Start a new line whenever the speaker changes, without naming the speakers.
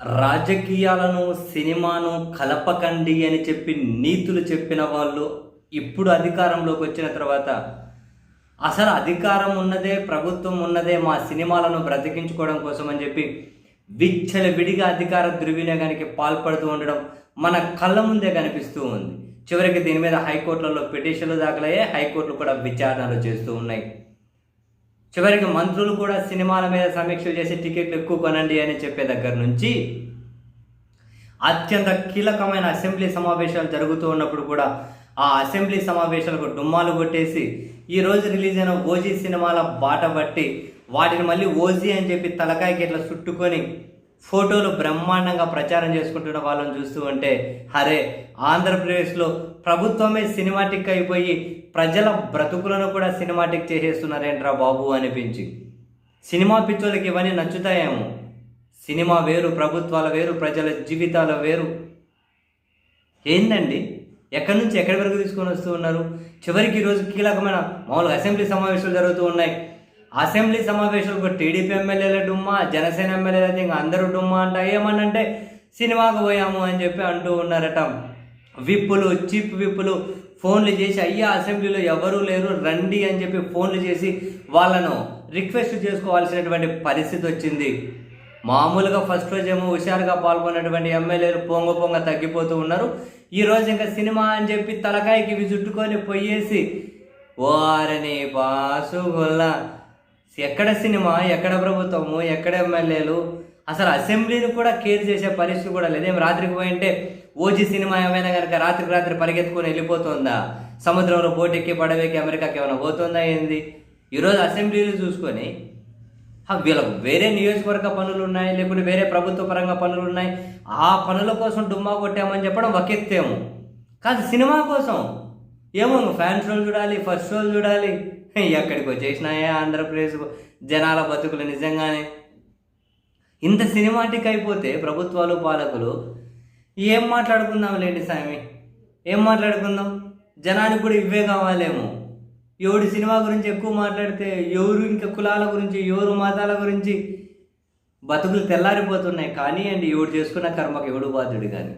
రాజకీయాలను సినిమాను కలపకండి అని చెప్పి నీతులు చెప్పిన వాళ్ళు ఇప్పుడు అధికారంలోకి వచ్చిన తర్వాత అసలు అధికారం ఉన్నదే ప్రభుత్వం ఉన్నదే మా సినిమాలను బ్రతికించుకోవడం కోసం అని చెప్పి విచ్చల విడిగా అధికార దుర్వినియోగానికి పాల్పడుతూ ఉండడం మన కళ్ళ ముందే కనిపిస్తూ ఉంది. చివరికి దీని మీద హైకోర్టులలో పిటిషన్లు దాఖలయ్యాయి హైకోర్టులు కూడా విచారణలు చేస్తూ ఉన్నాయి. చివరికి మంత్రులు కూడా సినిమాల మీద సమీక్షలు చేసి టికెట్లు ఎక్కువ కొనండి అని చెప్పే దగ్గర నుంచి అత్యంత కీలకమైన అసెంబ్లీ సమావేశాలు జరుగుతూ ఉన్నప్పుడు కూడా ఆ అసెంబ్లీ సమావేశాలకు డుమ్మాలు కొట్టేసి ఈ రోజు రిలీజ్ అయిన ఓజీ సినిమాల బాట బట్టి వాటిని మళ్ళీ ఓజీ అని చెప్పి తలకాయకి ఇట్లా చుట్టుకొని ఫోటోలు బ్రహ్మాండంగా ప్రచారం చేసుకుంటున్న వాళ్ళని చూస్తూ ఉంటే అరే ఆంధ్రప్రదేశ్లో ప్రభుత్వమే సినిమాటిక్ అయిపోయి ప్రజల బ్రతుకులను కూడా సినిమాటిక్ చేసేస్తున్నారేంట్రా బాబు అనిపించి సినిమా పిచ్చోళ్ళకి ఇవన్నీ నచ్చుతాయేమో. సినిమా వేరు ప్రభుత్వాల వేరు ప్రజల జీవితాల వేరు. ఏందండి? ఎక్కడి నుంచి ఎక్కడి వరకు తీసుకొని వస్తూ ఉన్నారు? చివరికి ఈరోజు కీలకమైన మామూలుగా అసెంబ్లీ సమావేశాలు జరుగుతూ ఉన్నాయి. అసెంబ్లీ సమావేశాలకు టీడీపీ ఎమ్మెల్యేల డుమ్మా జనసేన ఎమ్మెల్యేల ఇంకా అందరూ డుమ్మా అంట. ఏమనంటే సినిమాకు పోయాము అని చెప్పి అంటూ ఉన్నారట. విప్పులు చీప్ విప్పులు ఫోన్లు చేసి అయ్యా అసెంబ్లీలో ఎవరూ లేరు రండి అని చెప్పి ఫోన్లు చేసి వాళ్ళను రిక్వెస్ట్ చేసుకోవాల్సినటువంటి పరిస్థితి వచ్చింది. మామూలుగా ఫస్ట్ రోజు ఏమో హుషారుగా పాల్గొన్నటువంటి ఎమ్మెల్యేలు పొంగ పొంగ తగ్గిపోతూ ఉన్నారు. ఈ రోజు ఇంకా సినిమా అని చెప్పి తలకాయకి ఇవి చుట్టుకొని పోయేసి వారని బాసు ఎక్కడ సినిమా ఎక్కడ ప్రభుత్వము ఎక్కడ ఎమ్మెల్యేలు? అసలు అసెంబ్లీని కూడా కేర్ చేసే పరిస్థితి కూడా లేదు. ఏం రాత్రికి పోయింటే ఓజీ సినిమా ఏమైనా కనుక రాత్రికి రాత్రి పరిగెత్తుకొని వెళ్ళిపోతుందా? సముద్రంలో బోటెక్కి పడవేకి అమెరికాకి ఏమైనా పోతుందా ఏంది? ఈరోజు అసెంబ్లీలు చూసుకొని వీళ్ళకు వేరే నియోజకవర్గ పనులు ఉన్నాయి లేకుంటే వేరే ప్రభుత్వ పరంగా పనులు ఉన్నాయి. ఆ పనుల కోసం డుమ్మా కొట్టామని చెప్పడం ఒక కాదు సినిమా కోసం. ఏమో ఫ్యాన్ షోలు చూడాలి ఫస్ట్ షోలు చూడాలి. ఎక్కడికి వచ్చేసినాయే ఆంధ్రప్రదేశ్ జనాల బతుకులు నిజంగానే? ఇంత సినిమాటిక్ అయిపోతే ప్రభుత్వాలు పాలకులు ఏం మాట్లాడుకుందాం లేండి స్వామి ఏం మాట్లాడుకుందాం? జనానికి కూడా ఇవే కావాలేమో. ఎవడు సినిమా గురించి ఎక్కువ మాట్లాడితే ఎవరు ఇంకా కులాల గురించి ఎవరు మతాల గురించి బతుకులు తెల్లారిపోతున్నాయి. కానీ అండి ఎవడు చేసుకున్న కర్మకు ఎవడు బాధ్యుడు కానీ?